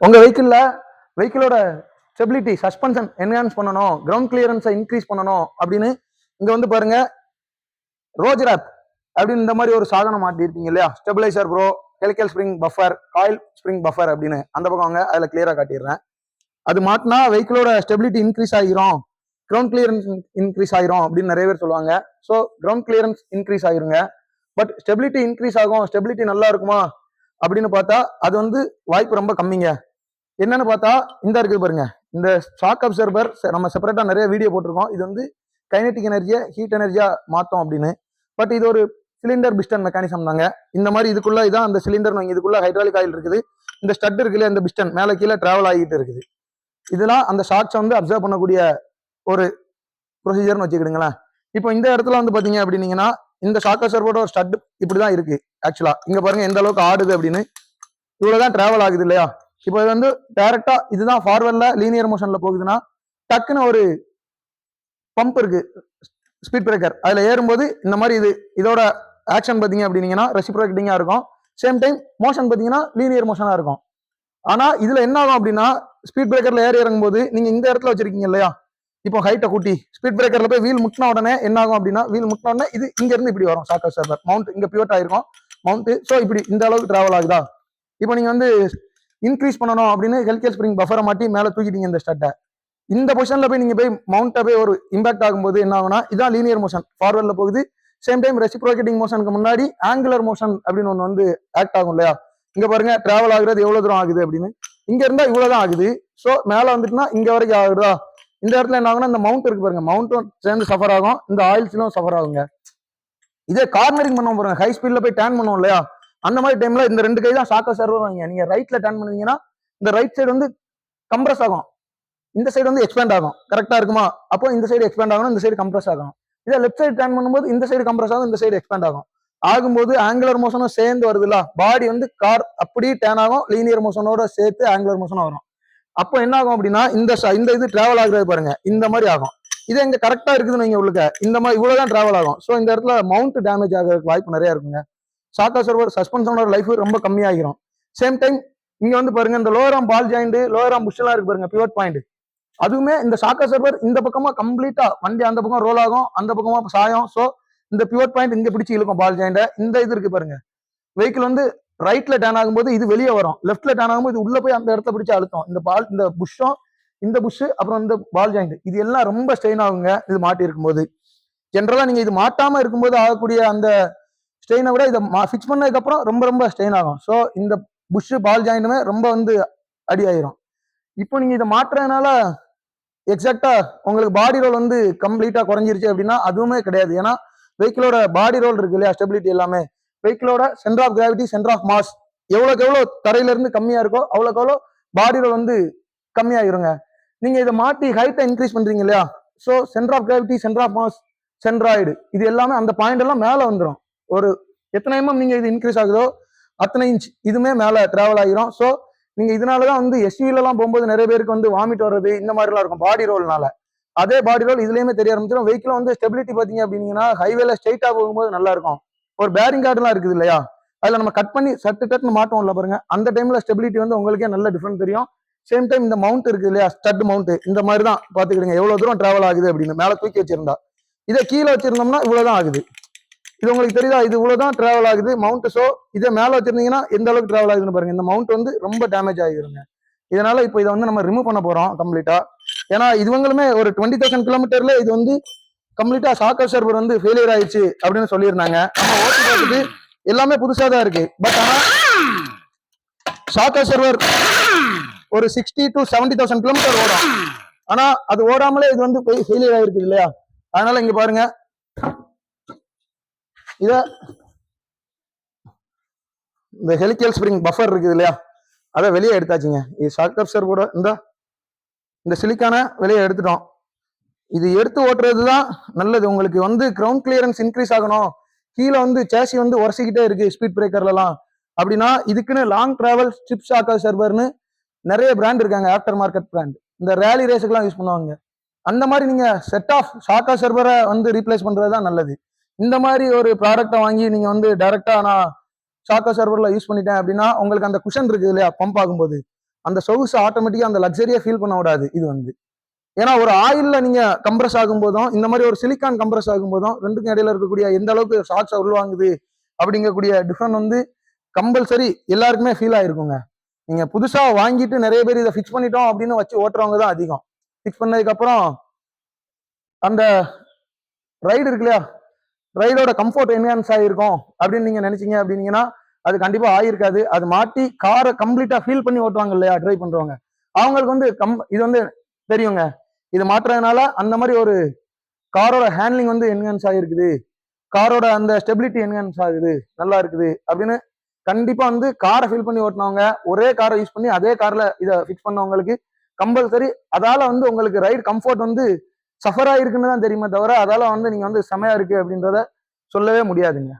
உங்க வெஹிக்கிள்ல வெஹிக்கிளோட ஸ்டெபிலிட்டி சஸ்பென்ஷன் என்ஹான்ஸ் பண்ணணும் கிரவுண்ட் கிளியரன்ஸை இன்க்ரீஸ் பண்ணணும் அப்படின்னு இங்க வந்து பாருங்க ரோஜ் ரேப் அப்படின்னு இந்த மாதிரி ஒரு சாதனம் மாட்டிருக்கீங்க இல்லையா? Stabilizer bro helical spring buffer coil spring buffer அப்படின்னு அந்த பக்கம் வாங்க அதில் கிளியராக காட்டிடுறேன். அது மாட்டினா வெஹிக்கிளோட ஸ்டெபிலிட்டி இன்க்ரீஸ் ஆகிரும் கிரவுண்ட் கிளியரன்ஸ் இன்க்ரீஸ் ஆகிரும் அப்படின்னு நிறைய பேர் சொல்லுவாங்க. ஸோ கிரவுண்ட் கிளியரன்ஸ் இன்க்ரீஸ் ஆகிருங்க பட் ஸ்டெபிலிட்டி இன்க்ரீஸ் ஆகும் ஸ்டெபிலிட்டி நல்லா இருக்குமா அப்படின்னு பார்த்தா அது வந்து வாய்ப்பு ரொம்ப கம்மிங்க. என்னன்னு பார்த்தா இந்த இருக்குது பாருங்க. இந்த ஷாக் அப்சர்வர் நம்ம செப்பரேட்டா நிறைய வீடியோ போட்டிருக்கோம். இது வந்து கைனெட்டிக் எனர்ஜியை ஹீட் எனர்ஜியா மாத்தோம் அப்படின்னு. பட் இது ஒரு சிலிண்டர் பிஸ்டன் மெக்கானிசம் தாங்க. இந்த மாதிரி இதுக்குள்ள இதான் அந்த சிலிண்டர் இதுக்குள்ள ஹைட்ராலிக் ஆயில் இருக்குது. இந்த ஸ்டட் இருக்குல்ல இந்த பிஸ்டன் மேலே கீழே டிராவல் ஆகிட்டு இருக்குது. இதெல்லாம் அந்த ஷாக்ஸை வந்து அப்சர்வ் பண்ணக்கூடிய ஒரு ப்ரொசீஜர்னு வச்சுக்கிடுங்களேன். இப்போ இந்த இடத்துல வந்து பாத்தீங்க அப்படின்னீங்கன்னா இந்த ஷாக் அப்சர்வோட ஒரு ஸ்டட் இப்படிதான் இருக்கு ஆக்சுவலா இங்க பாருங்க எந்த அளவுக்கு ஆடுது அப்படின்னு. இவ்வளவுதான் டிராவல் ஆகுது இல்லையா? இப்போ இது வந்து டைரக்டா இதுதான் ஃபார்வர்ட்ல லீனியர் மோஷன்ல போகுதுன்னா டக்குன்னு ஒரு பம்ப் இருக்கு ஸ்பீட் பிரேக்கர் அதுல ஏறும்போது இந்த மாதிரி இது இதோட ஆக்ஷன் பாத்தீங்க அப்படின்னீங்கன்னா ரெசிப்ரோகேட்டிங்கா இருக்கும். சேம் டைம் மோஷன் பாத்தீங்கன்னா லீனியர் மோஷனா இருக்கும். ஆனா இதுல என்ன ஆகும் அப்படின்னா ஸ்பீட் பிரேக்கர்ல ஏறி இறங்கும்போது நீங்க இந்த இடத்துல வச்சிருக்கீங்க இல்லையா? இப்போ ஹைட்டை கூட்டி ஸ்பீட் பிரேக்கர்ல போய் வீல் முட்டின உடனே என்ன ஆகும் அப்படின்னா வீல் முட்டின உடனே இது இங்க இருந்து இப்படி வரும் சாக்கர் சர்வர் மவுண்ட் இங்க பியூட் ஆயிருக்கும். மவுண்ட் ஸோ இப்படி இந்த அளவுக்கு டிராவல் ஆகுதா? இப்போ நீங்க வந்து இன்க்ரீஸ் பண்ணணும் அப்படின்னு ஹெல்கேர் ஸ்ப்ரிங் பஃபரை மாட்டி மேலே தூக்கிட்டீங்க இந்த ஸ்டட்டை இந்த பொசிஷனில் போய் நீங்கள் போய் மவுண்ட்டை போய் ஒரு இம்பாக்ட் ஆகும்போது என்ன ஆகுனா இதான் லீனியர் மோஷன் ஃபார்வர்டில் போகுது. சேம் டைம் ரெசிப்ரோகேட்டிங் மோஷனுக்கு முன்னாடி ஆங்குலர் மோஷன் அப்படின்னு ஒன்று வந்து ஆக்ட் ஆகும் இல்லையா? இங்கே பாருங்க டிராவல் ஆகுறது எவ்வளோ தூரம் ஆகுது அப்படின்னு. இங்கே இருந்தால் இவ்வளோ தான் ஆகுது. ஸோ மேலே வந்துட்டுனா இங்கே வரைக்கும் ஆகுதா? இந்த இடத்துல என்ன ஆகுனா இந்த மவுண்ட் இருக்கு பாருங்க. மவுண்ட்டும் சேர்ந்து சஃபர் ஆகும். இந்த ஆயில்ஸ்லும் சஃபர் ஆகுங்க. இதே கார்னரிங் பண்ணுவோம் பாருங்க. ஹை ஸ்பீடில் போய் டேன் பண்ணுவோம் இல்லையா? அந்த மாதிரி டைம்ல இந்த ரெண்டு கை தான் ஷாக்கா சர்வர் வாங்க நீங்க ரைட்ல டேன் பண்ணுவீங்கன்னா இந்த ரைட் சைடு வந்து கம்ப்ரஸ் ஆகும். இந்த சைடு வந்து எக்ஸ்பேண்ட் ஆகும். கரெக்டா இருக்குமா? அப்போ இந்த சைடு எக்ஸ்பேண்ட் ஆகணும் இந்த சைடு கம்ப்ரஸ் ஆகும் இதே லெஃப்ட் சைடு டேன் பண்ணும்போது இந்த சைடு கம்ப்ரஸ் ஆகும் இந்த சைடு எக்ஸ்பேண்ட் ஆகும். ஆகும்போது ஆங்குலர் மோஷனும் சேர்ந்து வருதுல்ல பாடி வந்து கார் அப்படியே டேன் ஆகும் லீனியர் மோஷனோட சேர்த்து ஆங்குலர் மோஷனும் வரும். அப்போ என்ன ஆகும் அப்படின்னா இந்த இந்த இது டிராவல் ஆகுறது பாருங்க. இந்த மாதிரி ஆகும். இது எங்க கரெக்டா இருக்குதுன்னு நீங்க உள்ளுக்க. இந்த மாதிரி இவ்வளவுதான் டிராவல் ஆகும். ஸோ இந்த இடத்துல மவுண்ட் டேமேஜ் ஆகிறதுக்கு வாய்ப்பு நிறைய இருக்குங்க. சாக்கா சர்வர் சஸ்பென்ஷனோட லைஃப் ரொம்ப கம்மியாகிரும். சேம் டைம் இங்க வந்து பாருங்க இந்த லோயராம் பால் ஜாயிண்ட் லோயராம் புஷ்லாம் இருக்கு பாருங்க பிவட் பாயிண்ட் அதுவுமே இந்த சாக்கா சர்வர் இந்த பக்கமா கம்ப்ளீட்டா வண்டி அந்த பக்கம் ரோல் ஆகும் அந்த பக்கமா சாயம். ஸோ இந்த பிவட் பாயிண்ட் இங்க பிடிச்சி இழுக்கும் பால் ஜாயிண்ட இந்த இது இருக்கு பாருங்க. வெஹிக்கிள் வந்து ரைட்ல டேன் ஆகும்போது இது வெளியே வரும். லெஃப்ட்ல டேன் ஆகும்போது இது உள்ள போய் அந்த இடத்த பிடிச்சி அழுத்தம். இந்த பால் இந்த புஷ்ஷும் இந்த புஷ் அப்புறம் இந்த பால் ஜாயிண்ட் இது எல்லாம் ரொம்ப ஸ்ட்ரெயின் ஆகுங்க. இது மாட்டி இருக்கும்போது ஜென்ரலா நீங்க இது மாட்டாம இருக்கும்போது ஆகக்கூடிய அந்த ஸ்டெயினை விட இதை ஃபிக்ஸ் பண்ணதுக்கப்புறம் ரொம்ப ரொம்ப ஸ்ட்ரெயின் ஆகும். ஸோ இந்த புஷ்ஷு பால் ஜாயிண்ட்டுமே ரொம்ப வந்து அடி ஆயிரும். இப்போ நீங்கள் இதை மாற்றுறதுனால எக்ஸாக்டா உங்களுக்கு பாடி ரோல் வந்து கம்ப்ளீட்டா குறைஞ்சிருச்சு அப்படின்னா அதுவுமே கிடையாது. ஏன்னா வெஹிக்கிளோட பாடி ரோல் இருக்கு இல்லையா ஸ்டெபிலிட்டி எல்லாமே. வெஹிக்கிளோட centre of gravity centre of mass எவ்வளோக்கு எவ்வளோ தரையில இருந்து கம்மியா இருக்கோ அவ்வளோக்கு எவ்வளோ பாடி ரோல் வந்து கம்மியாயிருங்க. நீங்க இதை மாட்டி ஹைட்டை இன்க்ரீஸ் பண்றீங்க இல்லையா? So centre of gravity centre of mass centroid இது எல்லாமே அந்த பாயிண்ட் எல்லாம் மேலே வந்துடும் ஒரு எத்தனை எம்எம் நீங்க இது இன்க்ரீஸ் ஆகுதோ அத்தனை இன்ச் இதுமே மேலே டிராவல் ஆகிரும் ஸோ நீங்க இதனால தான் வந்து எஸ்யூல போகும்போது நிறைய பேருக்கு வந்து வாமிட் வர்றது இந்த மாதிரிலாம் இருக்கும். பாடி ரோல்னால அதே பாடி ரோல் இதுலயுமே தெரிய ஆரம்பிச்சிடும் வெஹிக்கிள் வந்து ஸ்டெபிலிட்டி பாத்தீங்க அப்படிங்கன்னா ஹைவேல ஸ்ட்ரைட்டா போகும்போது நல்லா இருக்கும். ஒரு பேரிங் கார்டுலாம் இருக்குது இல்லையா? அதுல நம்ம கட் பண்ணி சட்டு டட்னு மாட்டோம்ல பாருங்க. அந்த டைம்ல ஸ்டெபிலிட்டி வந்து உங்களுக்கே நல்ல டிஃப்ரெண்ட் தெரியும். சேம் டைம் இந்த மவுண்ட் இருக்குது இல்லையா? ஸ்டட் மவுண்ட் இந்த மாதிரி தான் பாத்துக்கிடுங்க. எவ்வளவு தூரம் டிராவல் ஆகுது அப்படின்னு மேல தூக்கி வச்சிருந்தா. இதை கீழே வச்சிருந்தோம்னா இவ்வளவுதான் ஆகுது. இது உங்களுக்கு தெரியுதா? இது இவ்வளவுதான் டிராவல் ஆகுது. மவுண்ட் ஸோ இதை மேல வச்சிருந்தீங்கன்னா எந்த அளவுக்கு டிராவல் ஆகுதுன்னு பாருங்க. இந்த மவுண்ட் வந்து ரொம்ப டேமேஜ் ஆகிருங்க. இதனால இப்போ இதை வந்து நம்ம ரிமூவ் பண்ண போறோம் கம்ப்ளீட்டா ஏன்னா இதுவங்களுமே ஒரு டுவெண்ட்டி தௌசண்ட் கிலோமீட்டர்ல இது வந்து கம்ப்ளீட்டா சாக்கர் சர்வர் வந்து ஃபெயிலியர் ஆயிடுச்சு அப்படின்னு சொல்லியிருந்தாங்க. நம்ம ஓட்டி பார்த்துட்டு எல்லாமே புதுசா தான் இருக்கு. பட் ஆனா சாக்கர் சர்வர் ஒரு sixty to seventy thousand kilometre ஓடும். ஆனா அது ஓடாமலே இது வந்து ஃபெயிலியர் ஆயிருக்கு இல்லையா? அதனால இங்க பாருங்க இதை இந்த ஹெலிக்கல் ஸ்ப்ரிங் பஃபர் இருக்குது இல்லையா? அதை வெளியே எடுத்தாச்சுங்க. இது ஷாக் அப்சர் கூட இந்த இந்த சிலிக்கான வெளியே எடுத்துட்டோம். இது எடுத்து ஓட்டுறது தான் நல்லது. உங்களுக்கு வந்து கிரவுண்ட் கிளியரன்ஸ் இன்க்ரீஸ் ஆகணும். கீழே வந்து சேசி வந்து உரசிக்கிட்டே இருக்கு ஸ்பீட் பிரேக்கர்லலாம் அப்படின்னா இதுக்குன்னு லாங் டிராவல் சிப் ஷாக் சர்வர்னு நிறைய பிராண்ட் இருக்காங்க. ஆஃப்டர் மார்க்கெட் பிராண்ட் இந்த ரேலி ரேஸுக்கெல்லாம் யூஸ் பண்ணுவாங்க. அந்த மாதிரி நீங்கள் செட் ஆஃப் ஷாக்கா சர்வரை வந்து ரீப்ளேஸ் பண்ணுறது தான் நல்லது. இந்த மாதிரி ஒரு ப்ராடக்ட்டை வாங்கி நீங்க வந்து டைரக்டா நான் ஷாக்கா சர்வர்ல யூஸ் பண்ணிட்டேன் அப்படின்னா உங்களுக்கு அந்த குஷன் இருக்கு இல்லையா? பம்ப் ஆகும்போது. அந்த சொகுசு ஆட்டோமேட்டிக்கா அந்த லக்ஸரியா ஃபீல் பண்ண விடாது இது வந்து. ஏன்னா ஒரு ஆயில்ல நீங்க கம்ப்ரஸ் ஆகும் போதும் இந்த மாதிரி ஒரு சிலிக்கான் கம்ப்ரஸ் ஆகும் போதும் ரெண்டுக்கும் இடையில இருக்கக்கூடிய எந்த அளவுக்கு ஷார்ட்ஸ் உள்வாங்குது அப்படிங்கக்கூடிய டிஃபரெண்ட் வந்து கம்பல்சரி எல்லாருக்குமே ஃபீல் ஆயிருக்குங்க. நீங்க புதுசா வாங்கிட்டு நிறைய பேர் இதை ஃபிக்ஸ் பண்ணிட்டோம் அப்படின்னு வச்சு ஓட்டுறவங்க தான் அதிகம். ஃபிக்ஸ் பண்ணதுக்கு அப்புறம் அந்த ரைடு இருக்கு இல்லையா? ரைடோட கம்ஃபர்ட் என்ஹான்ஸ் ஆகிருக்கும் அப்படின்னு நீங்க நினைச்சீங்க அப்படின்னீங்கன்னா அது கண்டிப்பா ஆயிருக்காது. அது மாட்டி காரை கம்ப்ளீட்டா ஃபீல் பண்ணி ஓட்டுவாங்க இல்லையா? ட்ரைவ் பண்றவங்க. அவங்களுக்கு வந்து கம் இது வந்து தெரியுங்க. இது மாற்றுறதுனால அந்த மாதிரி ஒரு காரோட ஹேண்ட்லிங் வந்து என்ஹான்ஸ் ஆகிருக்குது காரோட அந்த ஸ்டெபிலிட்டி என்ஹான்ஸ் ஆகுது. நல்லா இருக்குது அப்படின்னு கண்டிப்பா வந்து காரை ஃபீல் பண்ணி ஓட்டினவங்க ஒரே காரை யூஸ் பண்ணி அதே காரில் இதை ஃபிக்ஸ் பண்ணவங்களுக்கு கம்பல்சரி அதால வந்து உங்களுக்கு ரைடு கம்ஃபர்ட் வந்து சஃபர் ஆயிருக்குன்னு தான் தெரியுமே தவிர அதால வந்து நீங்க வந்து செமையா இருக்கு அப்படின்றத சொல்லவே முடியாதுங்க.